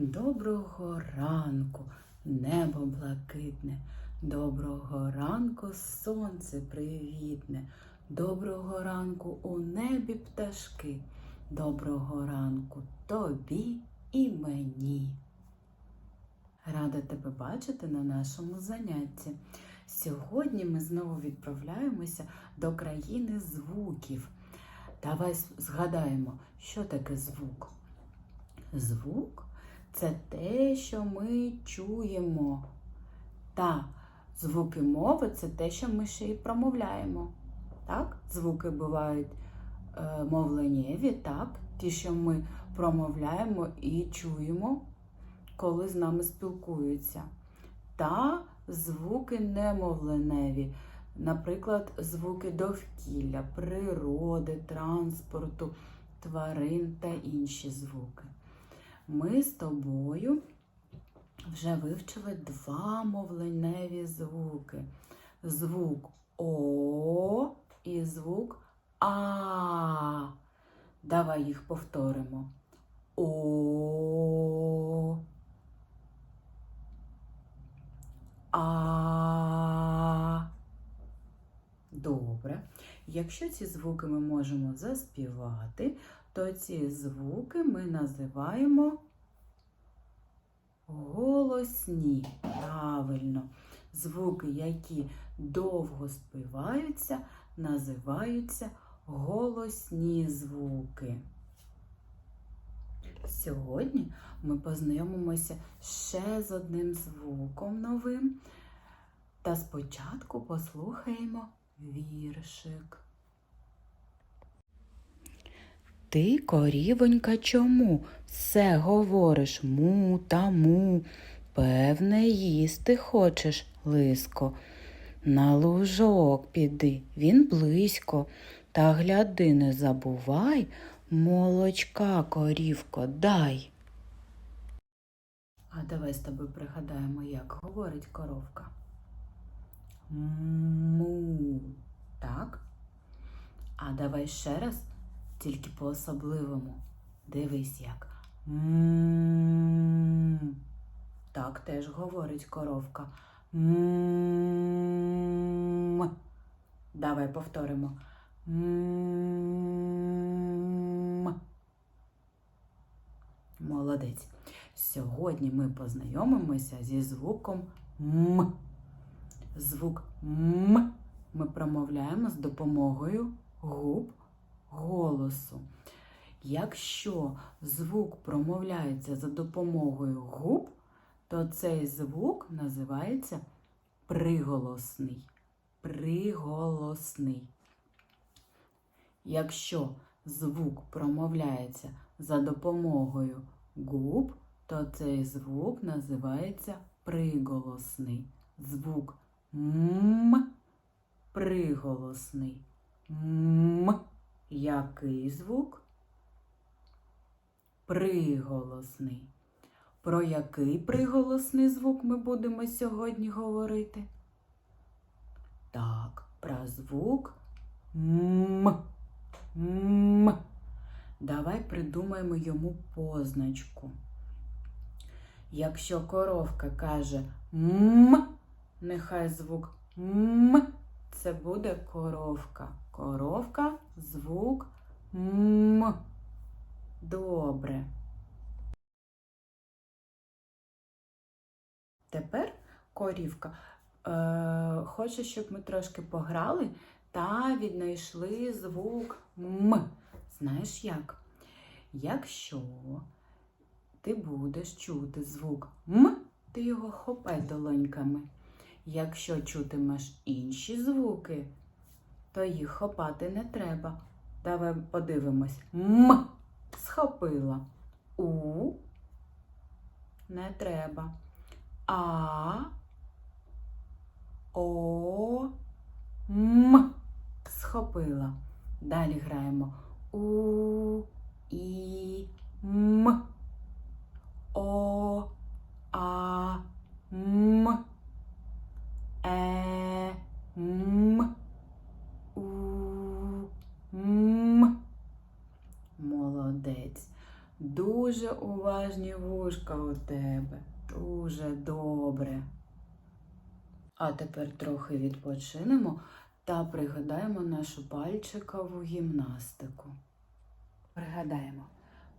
Доброго ранку, небо блакитне, доброго ранку, сонце привітне, доброго ранку у небі пташки, доброго ранку тобі і мені. Рада тебе бачити на нашому занятті. Сьогодні ми знову відправляємося до країни звуків. Давай згадаємо, що таке звук. Звук це те, що ми чуємо. Та звуки мови це те, що ми ще й промовляємо. Так? Звуки бувають е, мовленнєві, так? ті, що ми промовляємо і чуємо, коли з нами спілкуються. Та звуки немовленеві, наприклад, звуки довкілля, природи, транспорту, тварин та інші звуки. Ми з тобою вже вивчили два мовленеві звуки: звук О і звук А. Давай їх повторимо. О. А. Добре. Якщо ці звуки ми можемо заспівати, то ці звуки ми називаємо голосні. Правильно. Звуки, які довго співаються, називаються голосні звуки. Сьогодні ми познайомимося ще з одним звуком новим. Та спочатку послухаємо віршик. Ти, корівонька, чому все говориш му та му? Певне, їсти хочеш, лиско. На лужок піди, він близько, та гляди, не забувай, молочка, корівко, дай. А давай з тобою пригадаємо, як говорить коровка. Му. Так? А давай ще раз, тільки по-особливому. Дивись як. М. Так теж говорить коровка. М. Давай повторимо. М. Молодець. Сьогодні ми познайомимося зі звуком М. Звук М ми промовляємо з допомогою губ голосу. Якщо звук промовляється за допомогою губ, то цей звук називається приголосний. Приголосний. Якщо звук промовляється за допомогою губ, то цей звук називається приголосний. Звук М приголосний. М. Який звук? Приголосний. Про який приголосний звук ми будемо сьогодні говорити? Так, про звук М. М. Давай придумаємо йому позначку. Якщо коровка каже М, нехай звук М це буде коровка. Коровка, звук М. Добре. Тепер корівка е, хоче, щоб ми трошки пограли та віднайшли звук М. Знаєш як? Якщо ти будеш чути звук М, ти його хопай долоньками. Якщо чутимеш інші звуки, то їх хопати не треба. Давай подивимось. М схопила. У не треба. А О М схопила. Далі граємо У І М О А М Е М У М Молодець. Дуже уважні вушка. у тебе. Дуже добре. А тепер трохи відпочинемо та пригадаємо нашу пальчикову гімнастику. Пригадаємо.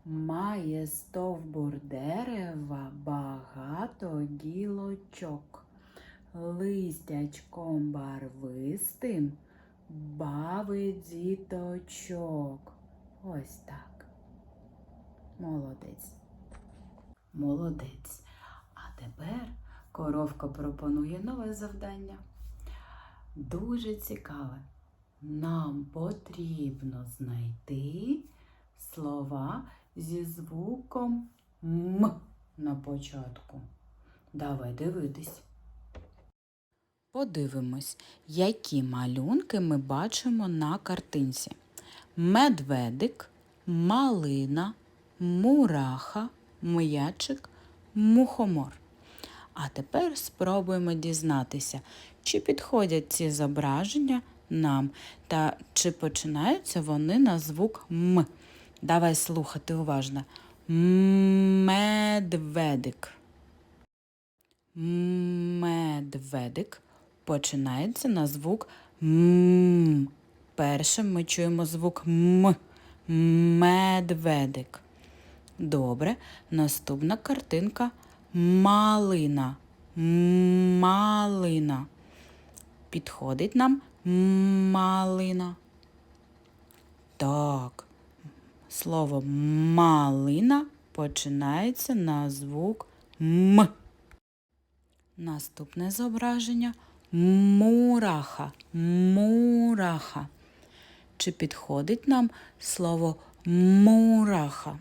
Має стовбур дерева багато гілочок. Листячком барвистим бавить діточок. Ось так. Молодець. Молодець. А тепер коровка пропонує нове завдання. Дуже цікаве. Нам потрібно знайти слова зі звуком М на початку. Давай дивитись. Подивимось, які малюнки ми бачимо на картинці. Медведик, малина, мураха, м'ячик, мухомор. А тепер спробуємо дізнатися, чи підходять ці зображення нам та чи починаються вони на звук М. Давай слухати уважно. Медведик. Медведик починається на звук М. Першим ми чуємо звук М. Медведик. Добре. Наступна картинка малина. Малина. Підходить нам малина. Так. Слово малина починається на звук М. Наступне зображення мураха. Мураха. Чи підходить нам слово мураха?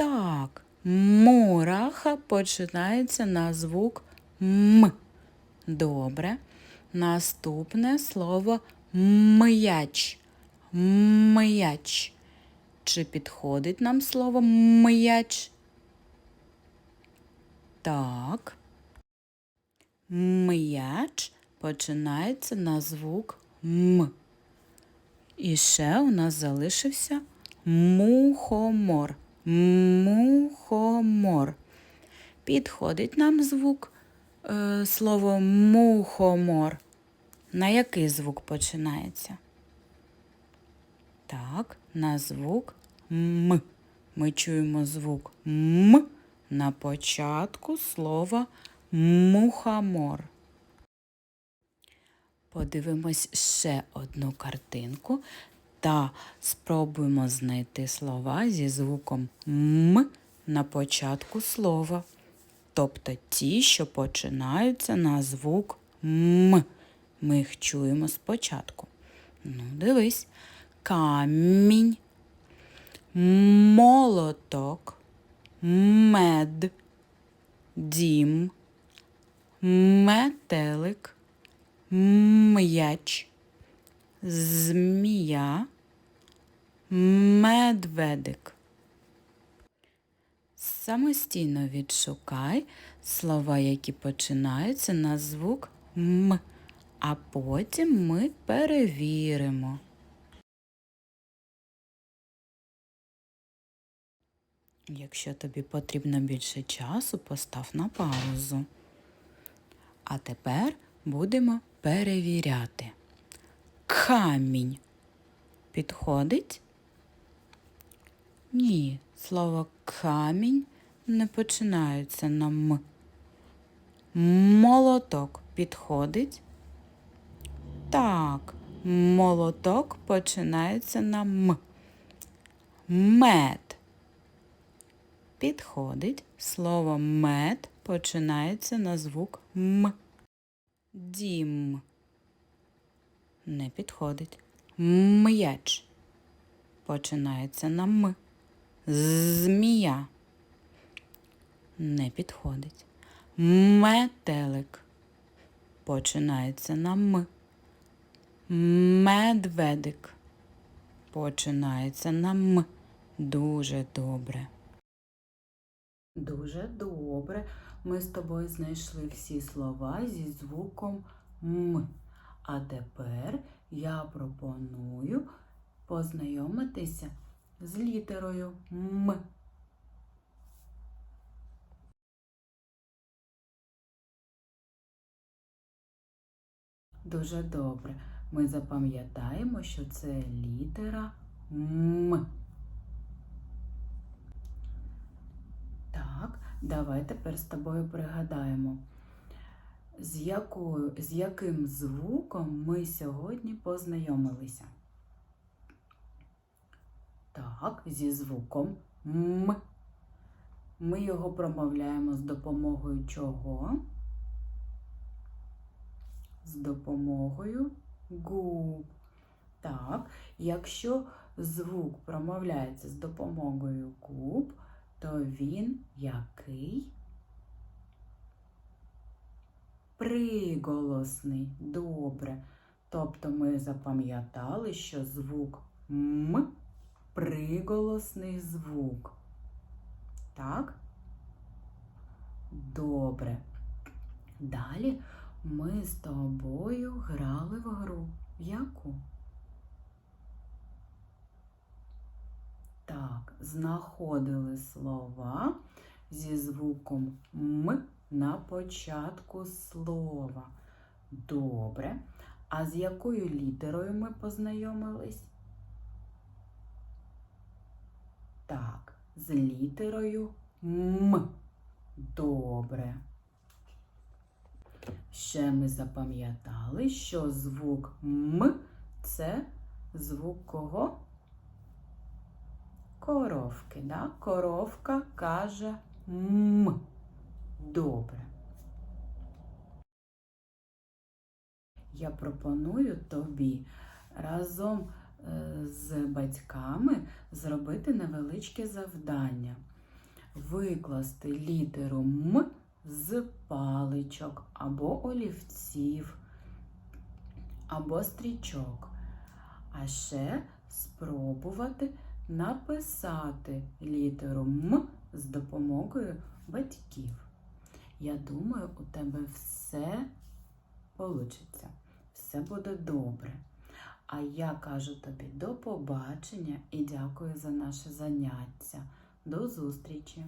Так, мураха починається на звук М. Добре. Наступне слово м'яч. М'яч. Чи підходить нам слово м'яч? Так. М'яч починається на звук М. І ще у нас залишився мухомор. Мухомор. Підходить нам звук е, слово мухомор. На який звук починається? Так, на звук М. Ми чуємо звук М на початку слова мухомор. Подивимось ще одну картинку та спробуємо знайти слова зі звуком М на початку слова. Тобто ті, що починаються на звук М. Ми їх чуємо спочатку. Ну, дивись. Камінь, молоток, мед, дім, метелик, м'яч, змія, медведик. Самостійно відшукай слова, які починаються на звук М, а потім ми перевіримо. Якщо тобі потрібно більше часу, постав на паузу. А тепер будемо перевіряти. Камінь підходить? Ні, слово камінь не починається на М. Молоток підходить? Так, молоток починається на М. Мед підходить. Слово мед починається на звук М. Дім. Не підходить. М'яч. Починається на М. Змія. Не підходить. Метелик. Починається на М. Медведик. Починається на М. Дуже добре. Дуже добре. Ми з тобою знайшли всі слова зі звуком М. А тепер я пропоную познайомитися з літерою М. Дуже добре. Ми запам'ятаємо, що це літера М. Так, давай тепер з тобою пригадаємо з, якою, з яким звуком ми сьогодні познайомилися. Так, зі звуком М. Ми його промовляємо з допомогою чого? З допомогою губ. Так, якщо звук промовляється з допомогою губ, то він який? Приголосний. Добре. Тобто ми запам'ятали, що звук М приголосний звук. Так? Добре. Далі ми з тобою грали в гру. Яку? Так, знаходили слова зі звуком М на початку слова. Добре. А з якою літерою ми познайомились? Так, з літерою М. Добре. Ще ми запам'ятали, що звук М це звук кого? Коровки, да? Коровка каже М. Добре. Я пропоную тобі разом е, з батьками зробити невеличке завдання. Викласти літеру М з паличок або олівців, або стрічок. А ще спробувати написати літеру М з допомогою батьків. Я думаю, у тебе все вийде, все буде добре. А я кажу тобі до побачення і дякую за наше заняття. До зустрічі!